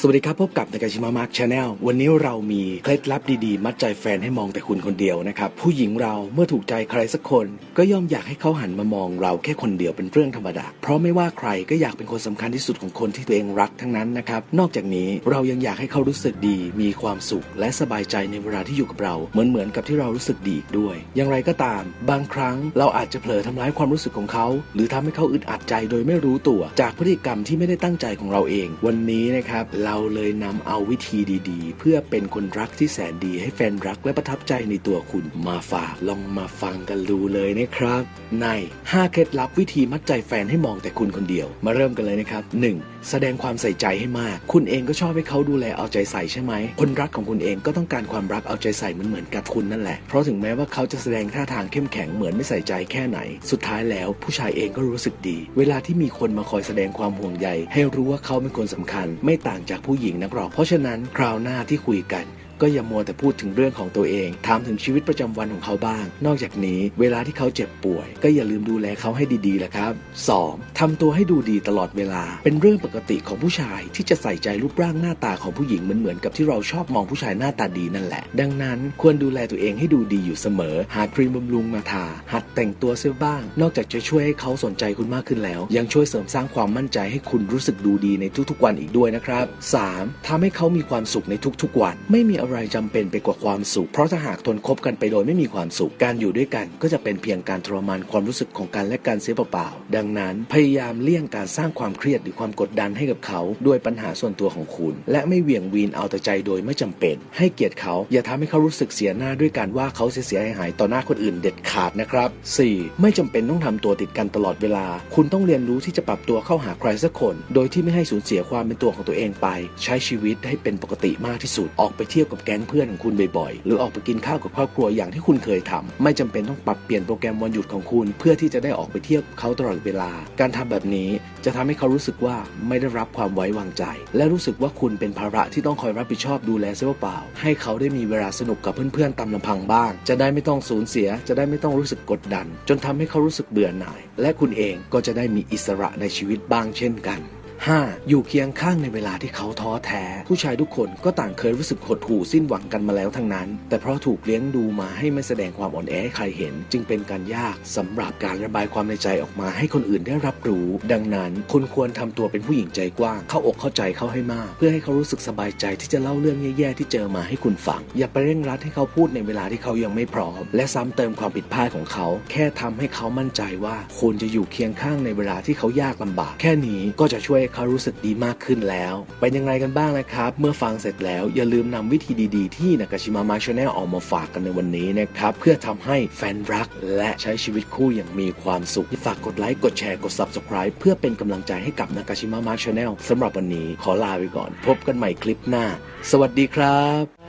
สวัสดีครับ พบกับนากาชิมะมาร์คชาแนลวันนี้เรามีเคล็ดลับดีๆ มัดใจแฟนให้มองแต่คุณคนเดียวนะครับ ผู้หญิงเราเมื่อถูกใจใครสักคน ก็ย่อมอยากให้เขาหันมามองเราแค่คนเดียวเป็นเรื่องธรรมดา เพราะไม่ว่าใครก็อยากเป็นคนสำคัญที่สุดของคนที่ตัวเองรักทั้งนั้นนะครับ นอกจากนี้เรายังอยากให้เขารู้สึกดี มีความสุข และสบายใจในเวลาที่อยู่กับเรา เหมือนเหมือนกับที่เรารู้สึกดีอีกด้วย อย่างไรก็ตาม บางครั้งเราอาจจะเผลอทำร้ายความรู้สึกของเขา หรือทำให้เขาอึดอัดใจโดยไม่รู้ตัว จากพฤติกรรมที่ไม่ได้ตั้งใจของเราเอง วันนี้นะครับเราเลยนำเอาวิธีดีๆ เพื่อเป็นคนรักที่แสนดีให้แฟนรักและประทับใจในตัวคุณมาฝากลองมาฟังกันดูเลยนะครับใน 5 เคล็ดลับวิธีมัดใจแฟนให้มองแต่คุณคนเดียว มาเริ่มกันเลยนะครับ 1. แสดงความใส่ใจให้มาก คุณเองก็ชอบให้เขาดูแลเอาใจใส่ใช่ไหม คนรักของคุณเองก็ต้องการความรักเอาใจใส่เหมือนเหมือนกับคุณนั่นแหละ เพราะถึงแม้ว่าเขาจะแสดงท่าทางเข้มแข็งเหมือนไม่ใส่ใจแค่ไหน สุดท้ายแล้วผู้ชายเองก็รู้สึกดี เวลาที่มีคนมาคอยแสดงความห่วงใย ให้รู้ว่าเขาเป็นคนสำคัญ ไม่ต่างจากผู้หญิงนักหรอก เพราะฉะนั้นคราวหน้าที่คุยกัน ก็อย่ามัวแต่พูดถึงเรื่องของตัวเอง ถามถึงชีวิตประจำวันของเขาบ้าง นอกจากนี้เวลาที่เขาเจ็บป่วย ก็อย่าลืมดูแลเขาให้ดีๆแหละครับ 2. ทำตัวให้ดูดีตลอดเวลา เป็นเรื่องปกติของผู้ชายที่จะใส่ใจรูปร่างหน้าตาของผู้หญิงเหมือนๆกับที่เราชอบมองผู้ชายหน้าตาดีนั่นแหละ ดังนั้นควรดูแลตัวเองให้ดูดีอยู่เสมอ หาครีมบำรุงมาทา หัดแต่งตัวเสียบ้าง นอกจากจะช่วยให้เขาสนใจคุณมากขึ้นแล้ว ยังช่วยเสริมสร้างความมั่นใจให้คุณรู้สึกดูดีในทุกๆวันอีกด้วยนะครับ 3. ทำให้เขามีความสุขในทุกๆวัน ไม่มีอะไรจำเป็นไปกว่าความสุข เพราะถ้าหากทนคบกันไปโดยไม่มีความสุข การอยู่ด้วยกัน ก็จะเป็นเพียงการทรมานความรู้สึกของกันและกันเสียเปล่าๆ ดังนั้นพยายามเลี่ยงการสร้างความเครียดหรือความกดดันให้กับเขาด้วยปัญหาส่วนตัวของคุณ และไม่เหวี่ยงวีนเอาแต่ใจโดยไม่จำเป็น ให้เกียรติเขาอย่าทำให้เขารู้สึกเสียหน้าด้วยการว่าเขาเสียหายต่อหน้าคนอื่นเด็ดขาดนะครับ 4. ไม่จำเป็นต้องทำตัวติดกันตลอดเวลา คุณต้องเรียนรู้ที่จะปรับตัวเข้าหาใครสักคน โดยที่ไม่ให้สูญเสียความเป็นตัวของตัวเองไป ใช้ชีวิตให้เป็นปกติมากที่สุดออกไปเที่ยวกับแก๊งเพื่อนของคุณบ่อยๆ หรือออกไปกินข้าวกับครอบครัวอย่างที่คุณเคยทำไม่จำเป็นต้องปรับเปลี่ยนโปรแกรมวันหยุดของคุณ เพื่อที่จะได้ออกไปเที่ยวกับเขาตลอดเวลา การทำแบบนี้จะทำให้เขารู้สึกว่าไม่ได้รับความไว้วางใจ และรู้สึกว่าคุณเป็นภาระที่ต้องคอยรับผิดชอบดูแลเสียเปล่า ให้เขาได้มีเวลาสนุกกับเพื่อนๆตามลำพังบ้าง จะได้ไม่ต้องสูญเสีย จะได้ไม่ต้องรู้สึกกดดัน จนทำให้เขารู้สึกเบื่อหน่าย และคุณเองก็จะได้มีอิสระในชีวิตบ้างเช่นกัน 5. อยู่เคียงข้างในเวลาที่เขาท้อแท้ ผู้ชายทุกคนก็ต่างเคยรู้สึกหดหู่สิ้นหวังกันมาแล้วทั้งนั้น แต่เพราะถูกเลี้ยงดูมาให้ไม่แสดงความอ่อนแอให้ใครเห็น จึงเป็นการยากสำหรับการระบายความในใจออกมาให้คนอื่นได้รับรู้ ดังนั้นคุณควรทำตัวเป็นผู้หญิงใจกว้าง เข้าอกเข้าใจเขาให้มาก เพื่อให้เขารู้สึกสบายใจที่จะเล่าเรื่องแย่ๆที่เจอมาให้คุณฟัง อย่าไปเร่งรัดให้เขาพูดในเวลาที่เขายังไม่พร้อม และซ้ำเติมความผิดพลาดของเขา แค่ทำให้เขามั่นใจว่าคุณจะอยู่เคียงข้างในเวลาที่เขายากลำบาก แค่นี้ก็จะช่วยให้เขารู้สึกดีมากขึ้นแล้ว เป็นยังไงกันบ้างนะครับ เมื่อฟังเสร็จแล้วอย่าลืมนำวิธีดีๆ ที่นากาชิมามาชาแนลออกมาฝากกันในวันนี้นะครับ เพื่อทำให้แฟนรักและใช้ชีวิตคู่อย่างมีความสุขฝากกดไลค์กดแชร์กด Subscribe เพื่อเป็นกำลังใจให้กับนากาชิมามาชาแนลสำหรับวันนี้ขอลาไปก่อน พบกันใหม่คลิปหน้า สวัสดีครับ